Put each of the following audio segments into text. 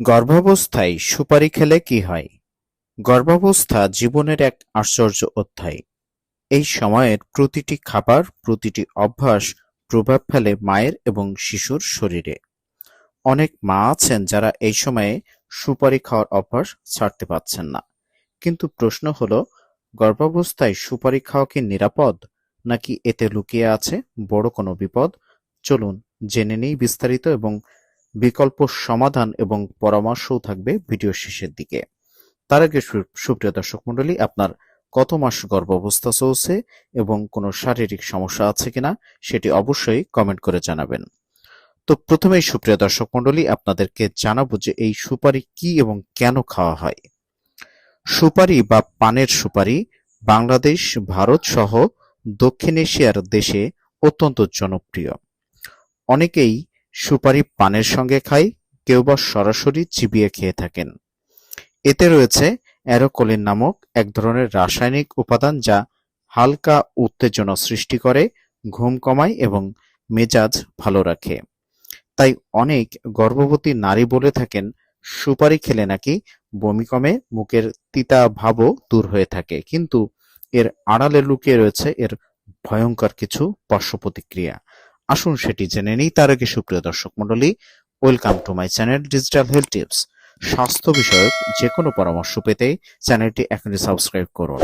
গর্ভাবস্থায় সুপারি খেলে কি হয়? গর্ভাবস্থা জীবনের এক আশ্চর্য অধ্যায়। এই সময়ের প্রতিটি খাবার, প্রতিটি অভ্যাস প্রভাব ফেলে মায়ের এবং শিশুর শরীরে। অনেক মা আছেন যারা এই সময়ে সুপারি খাওয়ার অভ্যাস ছাড়তে পারছেন না। কিন্তু প্রশ্ন হলো, গর্ভাবস্থায় সুপারি খাওয়া কি নিরাপদ, নাকি এতে লুকিয়ে আছে বড় কোনো বিপদ? চলুন জেনে নেই বিস্তারিত এবং বিকল্প সমাধান এবং পরামর্শও থাকবে ভিডিও শেষের দিকে। তার আগে সুপ্রিয় দর্শক মণ্ডলী, আপনার কত মাস গর্ভাবস্থা চলছে এবং কোনো শারীরিক সমস্যা আছে কিনা সেটি অবশ্যই কমেন্ট করে জানাবেন। তো প্রথমেই সুপ্রিয় দর্শক মণ্ডলী, আপনাদেরকে জানাব যে এই সুপারি কি এবং কেন খাওয়া হয়। সুপারি বা পানের সুপারি বাংলাদেশ, ভারত সহ দক্ষিণ এশিয়ার দেশে অত্যন্ত জনপ্রিয়। অনেকেই সুপারি পানের সঙ্গে খায় কেউ বা সরাসরি চিবিয়ে খেয়ে থাকেন। এতে রয়েছে অ্যারোকোলিন নামক এক ধরনের রাসায়নিক উপাদান যা হালকা উত্তেজনা সৃষ্টি করে, ঘুম কমায় এবং মেজাজ ভালো রাখে। তাই অনেক গর্ভবতী নারী বলে থাকেন, সুপারি খেলে নাকি বমি কমে, মুখের তিতা ভাবও দূর হয়ে থাকে। কিন্তু এর আড়ালে লুকিয়ে রয়েছে এর ভয়ঙ্কর কিছু পার্শ্ব প্রতিক্রিয়া আসুন সেটি জেনে নিই। তার আগে সুপ্রিয় দর্শক মন্ডলী welcome to my channel digital health tips. স্বাস্থ্য বিষয়ক যে কোনো পরামর্শ পেতে চ্যানেলটি এখনই সাবস্ক্রাইব করুন।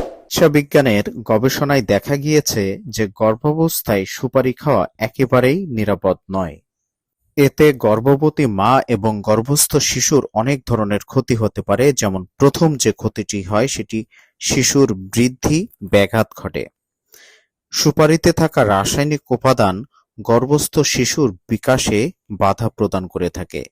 বিজ্ঞানের গবেষণায় দেখা গিয়েছে যে গর্ভাবস্থায় সুপারি খাওয়া একেবারেই নিরাপদ নয়। এতে গর্ভবতী মা এবং গর্ভস্থ শিশুর অনেক ধরনের ক্ষতি হতে পারে, যেমন প্রথম যে ক্ষতিটি হয় সেটি শিশুর বৃদ্ধি ব্যাঘাত ঘটে। সুপারিতে থাকা রাসায়নিক উপাদান গর্ভস্থ শিশুর বিকাশে বাধা প্রদান করে থাকে।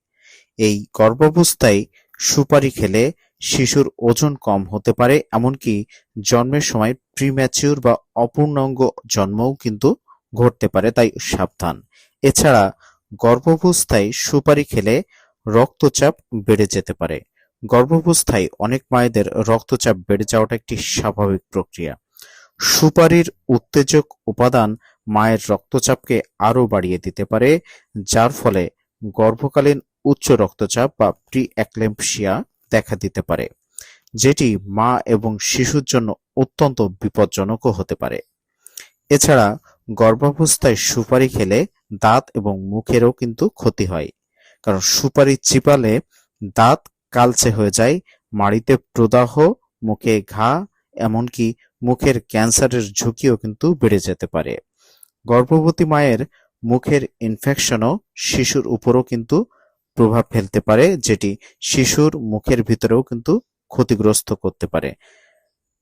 এই গর্ভাবস্থায় সুপারি খেলে শিশুর ওজন কম হতে পারে, এমনকি জন্মের সময় প্রিম্যাচিউর বা অপূর্ণাঙ্গ জন্মও কিন্তু ঘটতে পারে, তাই সাবধান। এছাড়া গর্ভাবস্থায় সুপারি খেলে রক্তচাপ বেড়ে যেতে পারে। গর্ভাবস্থায় অনেক মায়েদের রক্তচাপ বেড়ে যাওয়াটা একটি স্বাভাবিক প্রক্রিয়া। সুপারির উত্তেজক উপাদান মায়ের রক্তচাপকে আরও বাড়িয়ে দিতে পারে, যার ফলে গর্ভকালীন উচ্চ রক্তচাপ বা প্রি অ্যাক্লেম্পসিয়া দেখা দিতে পারে, যেটি মা এবং শিশুর জন্য অত্যন্ত বিপজ্জনকও হতে পারে। এছাড়া গর্ভাবস্থায় সুপারি খেলে দাঁত এবং মুখেরও কিন্তু ক্ষতি হয়, কারণ সুপারি চিপালে দাঁত কালচে হয়ে যায়, মাড়িতে প্রদাহ, মুখে ঘা, এমনকি মুখের ক্যান্সারের ঝুঁকিও কিন্তু বেড়ে যেতে পারে। গর্ভবতী মায়ের মুখের ইনফেকশনও শিশুর উপরও কিন্তু প্রভাব ফেলতে পারে, যেটি শিশুর মুখের ভিতরেও কিন্তু ক্ষতিগ্রস্ত করতে পারে।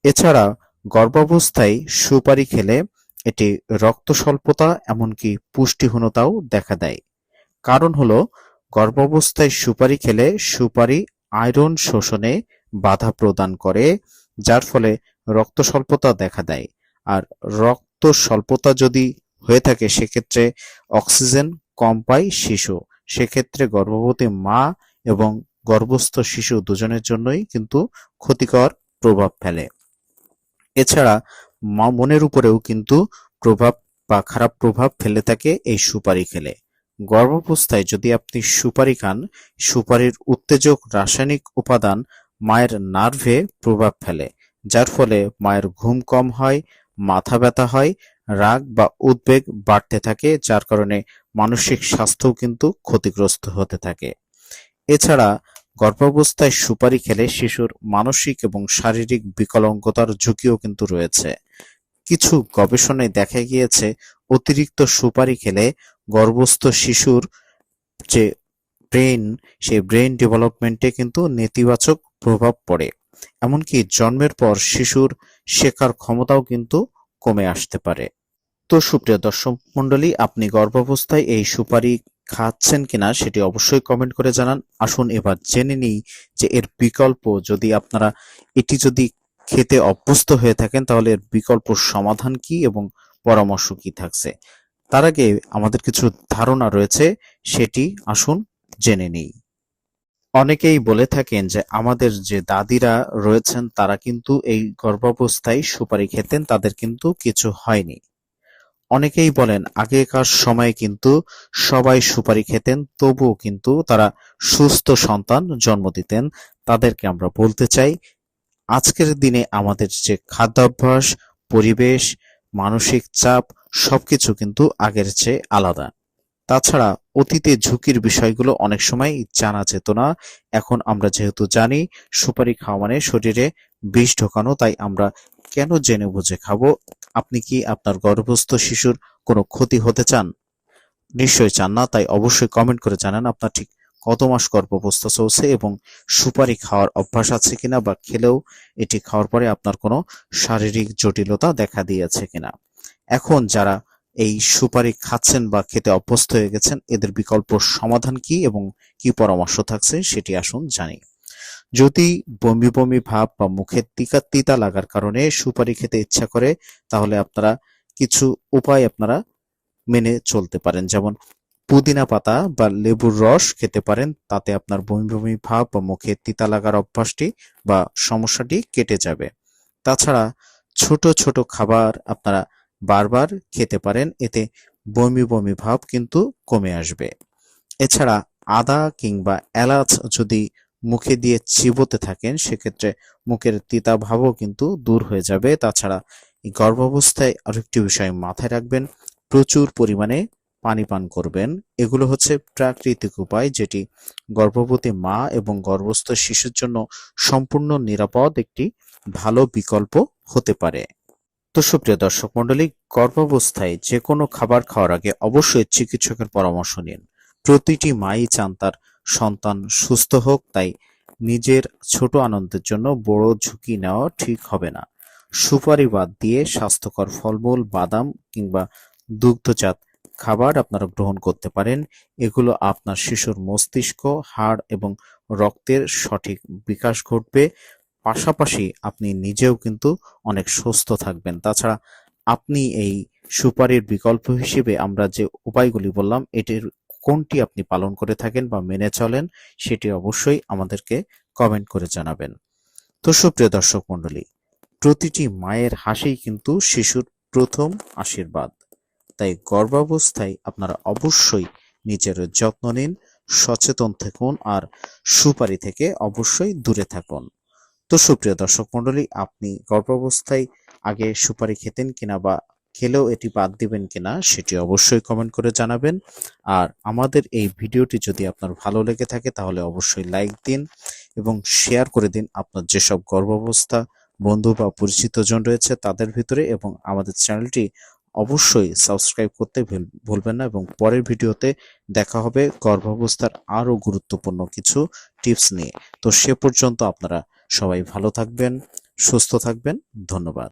এছাড়া গর্ভাবস্থায় সুপারি খেলে এটি রক্ত স্বল্পতা এমনকি পুষ্টিহীনতাও দেখা দেয়। কারণ হলো, গর্ভাবস্থায় সুপারি খেলে সুপারি আয়রন শোষণে বাধা প্রদান করে, যার ফলে রক্ত স্বল্পতা দেখা দেয়। আর রক্ত স্বল্পতা যদি হয়ে থাকে, সেক্ষেত্রে অক্সিজেন কম পায় শিশু। সেক্ষেত্রে গর্ভবতী মা এবং গর্ভস্থ শিশু দুজনের জন্যই কিন্তু ক্ষতিকর প্রভাব ফেলে। এছাড়া মা মনের উপরেও কিন্তু প্রভাব বা খারাপ প্রভাব ফেলে থাকে এই সুপারি খেলে। গর্ভাবস্থায় যদি আপনি সুপারি খান, সুপারির উত্তেজক রাসায়নিক উপাদান মায়ের নার্ভে প্রভাব ফেলে, যার ফলে মায়ের ঘুম কম হয়, মাথা ব্যথা হয় রাগ বা উদ্বেগ বাড়তে থাকে, যার কারণে মানসিক স্বাস্থ্যও কিন্তু ক্ষতিগ্রস্ত হতে থাকে। এছাড়া গর্ভাবস্থায় সুপারি খেলে শিশুর মানসিক এবং শারীরিক বিকলাঙ্গতার ঝুঁকিও কিন্তু রয়েছে। কিছু গবেষণায় দেখা গিয়েছে, অতিরিক্ত সুপারি খেলে গর্ভস্থ শিশুর যে ব্রেন, সেই ব্রেন ডেভেলপমেন্টে কিন্তু নেতিবাচক প্রভাব পড়ে। এমনকি জন্মের পর শিশুর শেখার ক্ষমতাও কিন্তু কমে আসতে পারে। তো সুপ্রিয় দর্শক মন্ডলী আপনি গর্ভাবস্থায় এই সুপারি খাচ্ছেন কিনা সেটি অবশ্যই কমেন্ট করে জানান। আসুন এবার জেনে নিই যে এর বিকল্প যদি আপনারা এটি যদি খেতে অভ্যস্ত হয়ে থাকেন, তাহলে এর বিকল্প সমাধান কি এবং পরামর্শ কি থাকছে? তার আগে আমাদের কিছু ধারণা রয়েছে, সেটি আসুন জেনে নিই। অনেকেই বলে থাকেন যে আমাদের যে দাদিরা রয়েছেন, তারা কিন্তু এই গর্ভাবস্থায় সুপারি খেতেন, তাদের কিন্তু কিছু হয়নি। অনেকেই বলেন, আগেকার সময়ে কিন্তু সবাই সুপারি খেতেন, তবুও কিন্তু তারা সুস্থ সন্তান জন্ম দিতেন। তাদেরকে আমরা বলতে চাই, আজকের দিনে আমাদের যে খাদ্যাভ্যাস, পরিবেশ, মানসিক চাপ, সবকিছু কিন্তু আগের চেয়ে আলাদা। তাছাড়া অতীতে ঝুঁকির বিষয়গুলো অনেক সময় জানা যেত না। এখন আমরা যেহেতু জানি, সুপারি খাওয়া মানে শরীরে বিষ ঢোকানো, তাই আমরা কেন জেনে বুঝে খাব? আপনি কি আপনার গর্ভস্থ শিশুর কোনো ক্ষতি হতে চান? নিশ্চয়ই চান না, তাই অবশ্যই কমেন্ট করে জানান আপনার ঠিক কত মাস গর্ভাবস্থা চলছে এবং সুপারি খাওয়ার অভ্যাস আছে কিনা বা খেলেও এটি খাওয়ার পরে আপনার কোনো শারীরিক জটিলতা দেখা দিয়েছে কিনা? এখন যারা এই সুপারি খাচ্ছেন বা খেতে অভ্যস্ত হয়ে গেছেন, এদের বিকল্প সমাধান কি এবং কি পরামর্শ থাকছে সেটি আসুন জানি। যদি বমি বমি ভাব বা মুখে তিকা তিতা লাগার কারণে সুপারি খেতে ইচ্ছা করে, তাহলে আপনারা কিছু উপায় আপনারা মেনে চলতে পারেন। যেমন পুদিনা পাতা বা লেবুর রস খেতে পারেন, তাতে আপনার বমি বমি ভাব বা মুখে তিতা লাগার অভ্যাসটি বা সমস্যাটি কেটে যাবে। তাছাড়া ছোট ছোট খাবার আপনারা বারবার খেতে পারেন, এতে বমি বমি ভাব কিন্তু কমে আসবে। এছাড়া আদা কিংবা এলাচ যদি মুখে দিয়ে চিবোতে থাকেন, সেক্ষেত্রে মুখের তিতা ভাবও কিন্তু দূর হয়ে যাবে। তাছাড়া গর্ভাবস্থায় আরেকটি বিষয় মাথায় রাখবেন, প্রচুর পরিমাণে পানি পান করবেন। এগুলো হচ্ছে প্রাকৃতিক উপায় যেটি গর্ভবতী মা এবং গর্ভস্থ শিশুর জন্য সম্পূর্ণ নিরাপদ একটি ভালো বিকল্প হতে পারে। তো সুপ্রিয় দর্শক মন্ডলী গর্ভাবস্থায় যে কোনো খাবার খাওয়ার আগে অবশ্যই চিকিৎসকের পরামর্শ নিন। প্রতিটি মাই চান তার সন্তান সুস্থ হোক, তাই নিজের ছোট আনন্দের জন্য বড় ঝুঁকি নেওয়া ঠিক হবে না। সুপারি বাদ দিয়ে স্বাস্থ্যকর ফলমূল, বাদাম কিংবা দুগ্ধজাত খাবার আপনারা গ্রহণ করতে পারেন। এগুলো আপনার শিশুর মস্তিষ্ক, হাড় এবং রক্তের সঠিক বিকাশ ঘটবে। পাশাপাশি আপনি নিজেও কিন্তু অনেক সুস্থ থাকবেন। তাছাড়া আপনি এই সুপারির বিকল্প হিসেবে আমরা যে উপায়গুলি বললাম, এটির কোনটি আপনি পালন করে থাকেন বা মেনে চলেন সেটি অবশ্যই আমাদেরকে কমেন্ট করে জানাবেন। তো সুপ্রিয় দর্শক মণ্ডলী, প্রতিটি মায়ের হাসিই কিন্তু শিশুর প্রথম আশীর্বাদ। তাই গর্ভাবস্থায় আপনারা অবশ্যই নিজের যত্ন নিন, সচেতন থাকুন আর সুপারি থেকে অবশ্যই দূরে থাকুন। তো সুপ্রিয় দর্শক মণ্ডলী, আপনি গর্ভাবস্থায় আগে সুপারি খেতেন কিনা বা খেলেও এটি বাদ দিবেন কিনা সেটি অবশ্যই কমেন্ট করে জানাবেন। আর আমাদের এই ভিডিওটি যদি আপনার ভালো লেগে থাকে তাহলে অবশ্যই লাইক দিন এবং শেয়ার করে দিন আপনার যেসব গর্ভাবস্থা, বন্ধু বা পরিচিত জন রয়েছে তাদের ভিতরে এবং আমাদের চ্যানেলটি অবশ্যই সাবস্ক্রাইব করতে ভুল- ভুলবেন না এবং পরের ভিডিওতে দেখা হবে গর্ভাবস্থার আরও গুরুত্বপূর্ণ কিছু টিপস নিয়ে। তো সে পর্যন্ত আপনারা সবাই ভালো থাকবেন, সুস্থ থাকবেন, ধন্যবাদ।